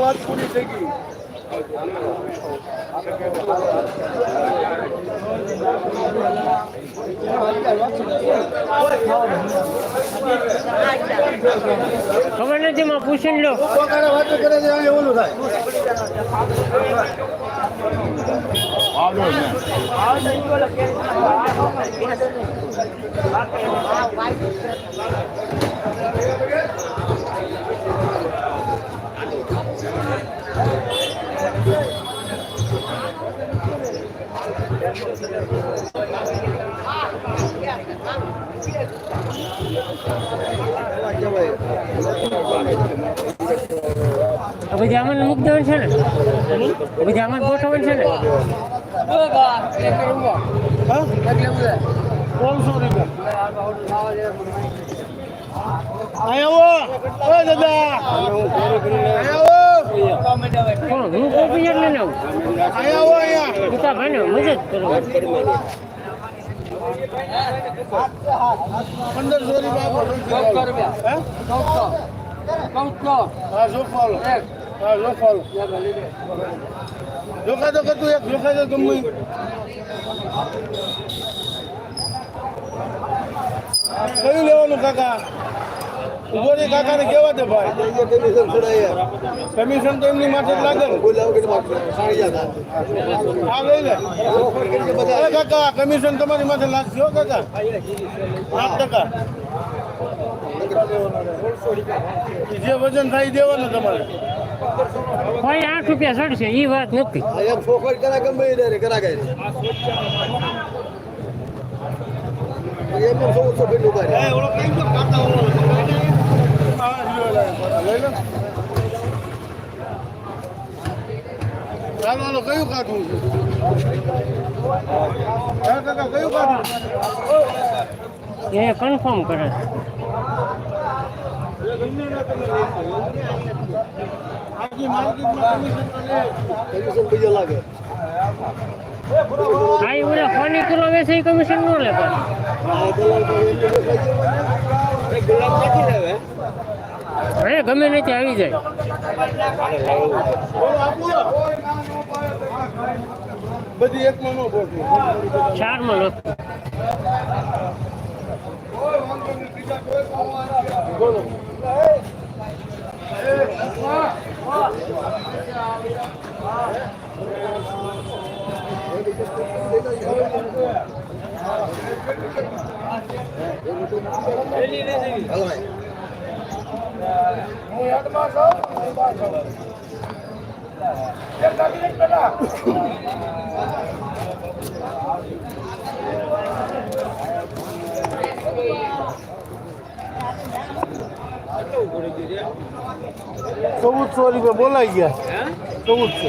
વાત પૂરી થઈ ગઈ. અરે આપવું નથી અલા ધક્કો મંડો બેટા એ ભાઈ તો ઉપર ઉપર લડતી હોય કે ભાઈ આ એક લોક કરે તો એ ભાઈ કે એની વાત પૂરી થઈ ગઈ ખબર નથી માં પૂછીને લો કોકારે વાતો કરે છે અહીં ઓલું થાય આ બધી આમાં મૂક દેવાનું છે ને? બધી આમાં જ છે ને? કોણ? હું કોઈ એટલે ને આવું. ને મદદ કરો પંદરસો જોખા તો તું એક જોખા તો ગમે. કયું લેવાનું કાકા? ઊભો રે કાકાને કેવા દે ભાઈ? કમિશન તો એમની માથે લાગે હા લઈ લે. અરે કાકા કમિશન તમારી માથે લાગશે હો કાકા. આઠ ટકા. જે વજન થાય દેવાનું તમારે. ભાઈ આઠ રૂપિયા ચડશે એ વાત નથી. છોકરી કરા ગમે તો કરા ઓલો હા લ્યો લે હાલો કયું કાઢવું કાકા કયું કાઢવું એ કન્ફર્મ કરે કમિશન ન લે પણ. હવે ગમે નહીં આવી જાય. બધી એકમાં નો પહોંચે ચારમાં લો. બોલો. હું યાદમાં છું હું છું. એક ચૌદસો રૂપિયા બોલાઈ ગયા ચૌદસો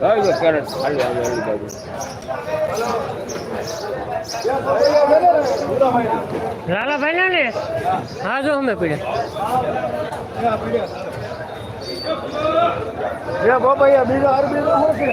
હજી બે છે લાલાભાઈ ના ને હા જો અમે પીડ્યા. બાબા બીજો નો શું છે?